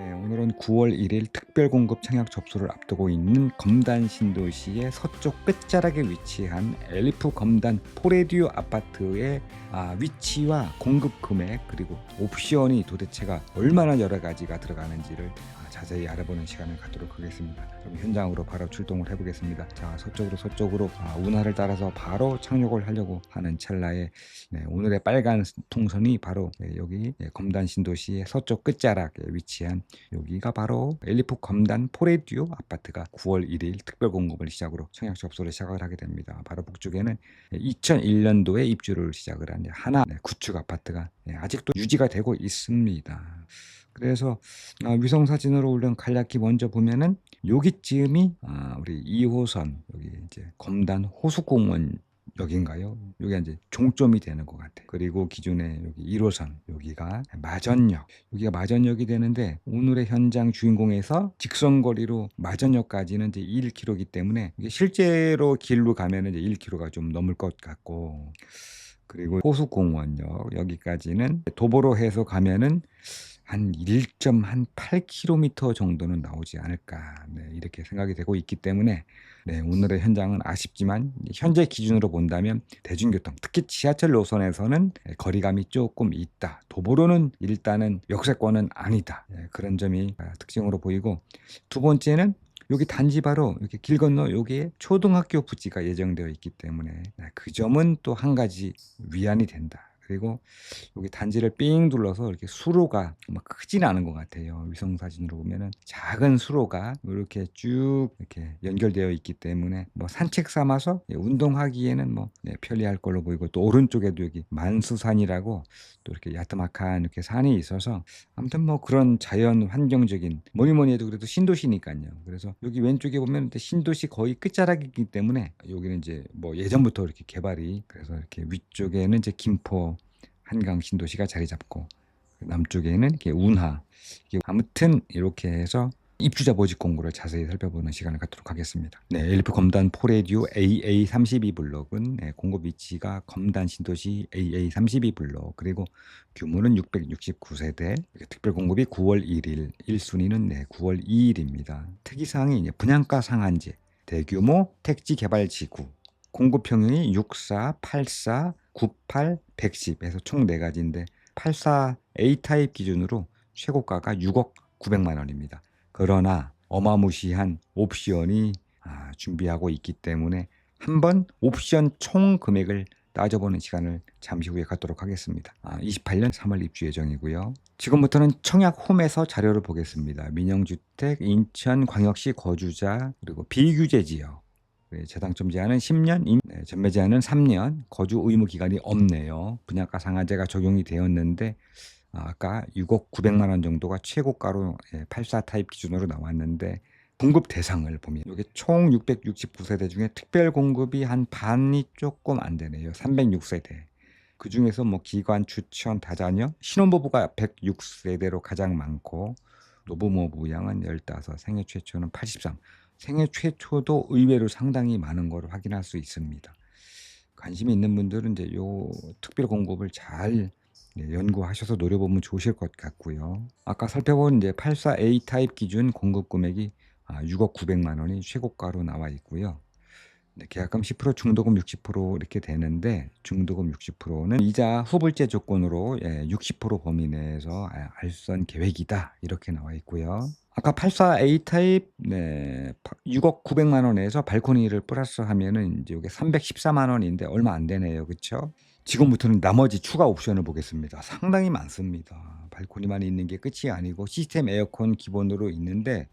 네, 오늘은 9월 1일 특별 공급 청약 접수를 앞두고 있는 검단 신도시의 서쪽 끝자락에 위치한 엘리프 검단 포레디오 아파트의 아, 위치와 공급 금액 그리고 옵션이 도대체가 얼마나 여러 가지가 들어가는지를 아, 자세히 알아보는 시간을 갖도록 하겠습니다. 그럼 현장으로 바로 출동을 해보겠습니다. 자 서쪽으로 서쪽으로 아, 운하를 따라서 바로 착륙을 하려고 하는 찰나에 네, 오늘의 빨간 통선이 바로 네, 여기 네, 검단 신도시의 서쪽 끝자락에 위치한 여기가 바로 엘리프 검단 포레디오 아파트가 9월 1일 특별 공급을 시작으로 청약 접수를 시작을 하게 됩니다. 바로 북쪽에는 2001년도에 입주를 시작을 한 하나 네, 구축 아파트가 네, 아직도 유지가 되고 있습니다. 그래서 아, 위성 사진으로 올린 간략히 먼저 보면은 여기쯤이 아, 우리 2호선 여기 이제 검단 호수공원 여긴가요? 여기가 이제 종점이 되는 것 같아요. 그리고 기존에 여기 1호선 여기가 마전역 여기가 마전역이 되는데 오늘의 현장 주인공에서 직선거리로 마전역까지는 이제 1km이기 때문에 실제로 길로 가면은 이제 1km가 좀 넘을 것 같고 그리고 호수공원역 여기까지는 도보로 해서 가면은 한 1.8km 정도는 나오지 않을까 네, 이렇게 생각이 되고 있기 때문에 네, 오늘의 현장은 아쉽지만 현재 기준으로 본다면 대중교통 특히 지하철 노선에서는 거리감이 조금 있다. 도보로는 일단은 역세권은 아니다. 네, 그런 점이 특징으로 보이고 두 번째는 여기 단지 바로 이렇게 길 건너 여기에 초등학교 부지가 예정되어 있기 때문에 네, 그 점은 또 한 가지 위안이 된다. 그리고 여기 단지를 삥 둘러서 이렇게 수로가 막 크지는 않은 것 같아요. 위성 사진으로 보면은 작은 수로가 이렇게 쭉 이렇게 연결되어 있기 때문에 뭐 산책 삼아서 예, 운동하기에는 뭐 네, 편리할 걸로 보이고 또 오른쪽에도 여기 만수산이라고 또 이렇게 야트막한 이렇게 산이 있어서 아무튼 뭐 그런 자연 환경적인 뭐니 뭐니 해도 그래도 신도시니까요. 그래서 여기 왼쪽에 보면 신도시 거의 끝자락이기 때문에 여기는 이제 뭐 예전부터 이렇게 개발이 그래서 이렇게 위쪽에는 이제 김포 한강 신도시가 자리 잡고 남쪽에는 이렇게 운하 이게 아무튼 이렇게 해서 입주자 모집 공고를 자세히 살펴보는 시간을 갖도록 하겠습니다. 네, 엘리프 검단 포레디오 AA32 블록은 네, 공급 위치가 검단 신도시 AA32 블록 그리고 규모는 669세대 특별 공급이 9월 1일 1순위는 네, 9월 2일입니다. 특이사항이 이제 분양가 상한제 대규모 택지 개발 지구 공급 평형이 64, 84, 98, 110에서 총 4가지인데 84 A타입 기준으로 최고가가 6억 900만 원입니다. 그러나 어마무시한 옵션이 아, 준비하고 있기 때문에 한번 옵션 총 금액을 따져보는 시간을 잠시 후에 갖도록 하겠습니다. 아, 28년 3월 입주 예정이고요. 지금부터는 청약 홈에서 자료를 보겠습니다. 민영주택, 인천광역시 거주자, 그리고 비규제 지역, 네, 재당첨 제한은 10년, 임, 네, 전매 제한은 3년, 거주 의무 기간이 없네요. 분양가 상한제가 적용이 되었는데 아, 아까 6억 900만 원 정도가 최고가로 84 예, 타입 기준으로 나왔는데 공급 대상을 보면 이게 총 669세대 중에 특별 공급이 한 반이 조금 안 되네요. 306세대. 그 중에서 뭐 기관, 추천, 다자녀, 신혼부부가 106세대로 가장 많고 노부모 부양은 15, 생애 최초는 83. 생애 최초도 의외로 상당히 많은 걸 확인할 수 있습니다. 관심이 있는 분들은 이제 요 특별 공급을 잘 네, 연구하셔서 노려보면 좋으실 것 같고요. 아까 살펴본 이제 84A 타입 기준 공급 금액이 6억 아, 900만 원이 최고가로 나와 있고요. 네, 계약금 10% 중도금 60% 이렇게 되는데 중도금 60%는 이자 후불제 조건으로 60% 예, 범위 내에서 아, 알선 계획이다 이렇게 나와 있고요. 아까 84A 타입 네, 6억 900만 원에서 발코니를 플러스 하면은 이제 이게 314만 원인데 얼마 안 되네요. 그렇죠? 지금부터는 나머지 추가 옵션을 보겠습니다. 상당히 많습니다. 발코니만 있는 게 끝이 아니고 시스템 에어컨 기본으로 있는데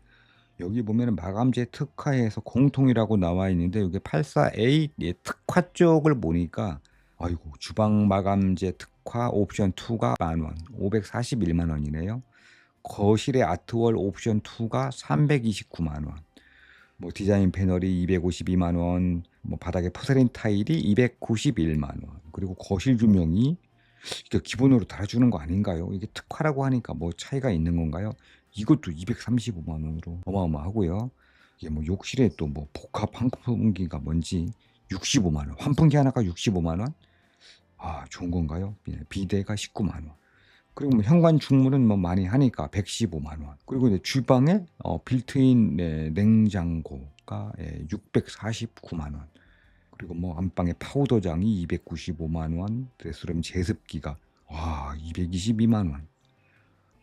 여기 보면 마감재 특화에서 공통이라고 나와 있는데 여기 84A 예, 특화 쪽을 보니까 아이고 주방 마감재 특화 옵션 2가 만원 541만 원이네요. 거실의 아트월 옵션 2가 329만 원. 뭐 디자인 패널이 252만 원, 뭐 바닥에 포세린 타일이 291만 원. 그리고 거실 조명이 이게 기본으로 달아주는 거 아닌가요? 이게 특화라고 하니까 뭐 차이가 있는 건가요? 이것도 235만 원으로 어마어마하고요. 이게 뭐 욕실에 또 뭐 복합 환풍기가 뭔지 65만 원. 환풍기 하나가 65만 원? 아, 좋은 건가요? 비대가 19만 원. 그리고 뭐 현관 중물은 뭐 많이 하니까 115만 원. 그리고 이제 주방에 어, 빌트인 네, 냉장고가 예, 649만 원. 그리고 뭐 안방에 파우더장이 295만 원, 레스룸 제습기가 와 222만 원.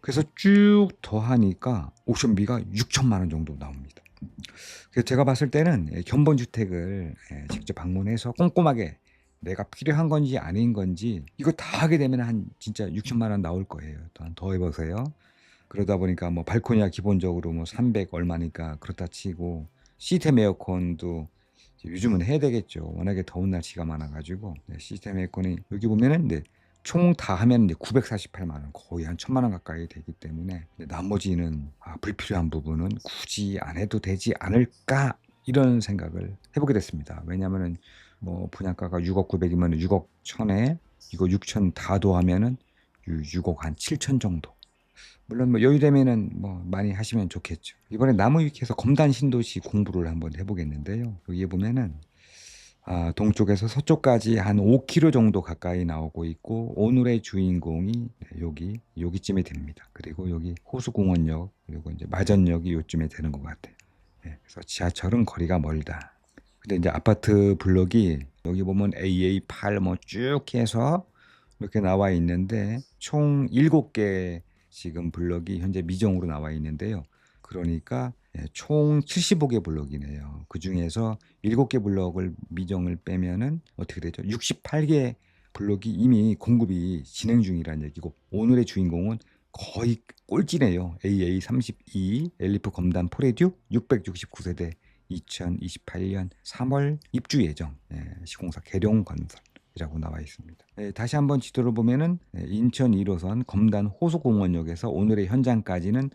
그래서 쭉 더하니까 옵션비가 6천만 원 정도 나옵니다. 그래서 제가 봤을 때는 예, 견본 주택을 예, 직접 방문해서 꼼꼼하게 내가 필요한 건지 아닌 건지 이거 다 하게 되면 한 진짜 6천만 원 나올 거예요. 또 한 더 해보세요. 그러다 보니까 뭐 발코니가 기본적으로 뭐 300 얼마니까 그렇다 치고 시스템 에어컨도 요즘은 해야 되겠죠. 워낙에 더운 날씨가 많아가지고 네, 시스템 에어컨이 여기 보면은 네, 총 다 하면 이제 948만 원 거의 한 천만 원 가까이 되기 때문에 네, 나머지는 아, 불필요한 부분은 굳이 안 해도 되지 않을까 이런 생각을 해보게 됐습니다. 왜냐하면은 뭐 분양가가 6억 900이면 6억 1000에 이거 6천 다 더하면은 6억 한 7천 정도. 물론 뭐 여유되면은 뭐 많이 하시면 좋겠죠. 이번에 나무위키에서 검단 신도시 공부를 한번 해보겠는데요. 여기에 보면은 아, 동쪽에서 서쪽까지 한 5km 정도 가까이 나오고 있고 오늘의 주인공이 네, 여기 여기쯤에 됩니다. 그리고 여기 호수공원역 그리고 이제 마전역이 요쯤에 되는 것 같아요. 네, 그래서 지하철은 거리가 멀다. 근데 이제 아파트 블록이 여기 보면 AA8 뭐 쭉 해서 이렇게 나와 있는데 총 7개 지금 블럭이 현재 미정으로 나와 있는데요. 그러니까 예, 총 75개 블럭이네요. 그 중에서 7개 블럭을 미정을 빼면은 어떻게 되죠? 68개 블럭이 이미 공급이 진행 중이라는 얘기고 오늘의 주인공은 거의 꼴찌네요. AA32 엘리프 검단 포레듀 669세대 2028년 3월 입주 예정 예, 시공사 계룡 건설 이라고 나와 있습니다. 예, 다시 한번 지도를 보면은 예, 인천 1호선 검단 호수공원역에서 오늘의 현장까지는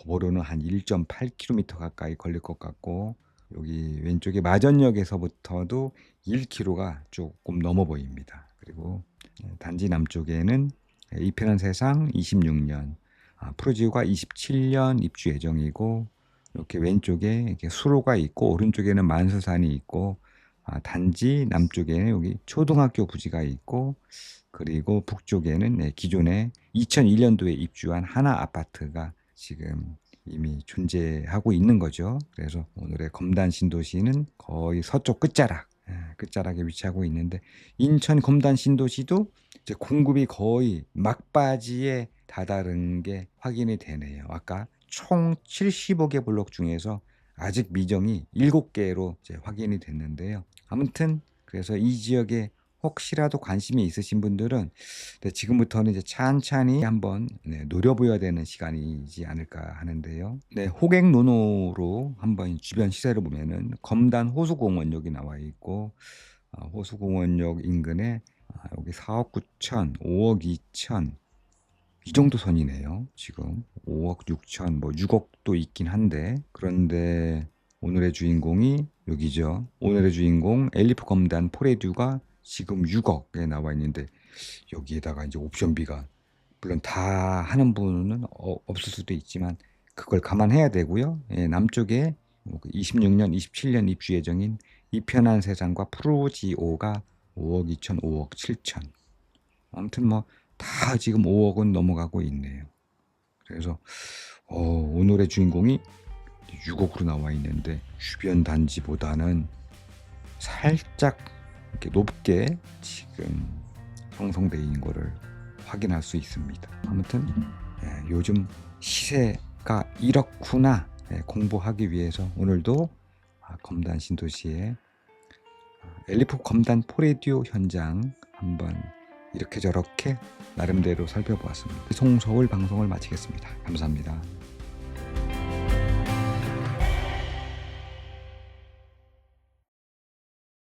도보로는 한 1.8km 가까이 걸릴 것 같고 여기 왼쪽에 마전역에서부터도 1km가 조금 넘어 보입니다. 그리고 예, 단지 남쪽에는 예, 이편한 세상 26년 아, 프로지오가 27년 입주 예정이고 이렇게 왼쪽에 이렇게 수로가 있고 오른쪽에는 만수산이 있고 아, 단지 남쪽에는 여기 초등학교 부지가 있고 그리고 북쪽에는 네, 기존에 2001년도에 입주한 하나 아파트가 지금 이미 존재하고 있는 거죠. 그래서 오늘의 검단 신도시는 거의 서쪽 끝자락 예, 끝자락에 위치하고 있는데 인천 검단 신도시도 이제 공급이 거의 막바지에 다다른 게 확인이 되네요. 아까 총 75개 블록 중에서 아직 미정이 7개로 이제 확인이 됐는데요. 아무튼 그래서 이 지역에 혹시라도 관심이 있으신 분들은 네, 지금부터는 이제 찬찬히 한번 네, 노려보여야 되는 시간이지 않을까 하는데요. 네, 호객노노로 한번 주변 시세를 보면은 검단 호수공원역이 나와 있고 어, 호수공원역 인근에 아, 여기 4억 9천, 5억 2천 이 정도 선이네요. 지금 5억 6천, 뭐 6억도 있긴 한데 그런데 오늘의 주인공이 여기죠. 오늘의 주인공 엘리프 검단 포레듀가 지금 6억에 나와 있는데 여기에다가 이제 옵션비가 물론 다 하는 분은 어, 없을 수도 있지만 그걸 감안해야 되고요. 예, 남쪽에 26년, 27년 입주 예정인 이 편한 세상과 프로지오가 5억 2천, 5억 7천. 아무튼 뭐 다 지금 5억은 넘어가고 있네요. 그래서 어, 오늘의 주인공이 6억으로 나와 있는데 주변 단지보다는 살짝 이렇게 높게 지금 형성되어 있는 거를 확인할 수 있습니다. 아무튼 예, 요즘 시세가 이렇구나 예, 공부하기 위해서 오늘도 아, 검단 신도시의 아, 엘리프 검단 포레디오 현장 한번 이렇게 저렇게 나름대로 살펴보았습니다. 송서울 방송을 마치겠습니다. 감사합니다.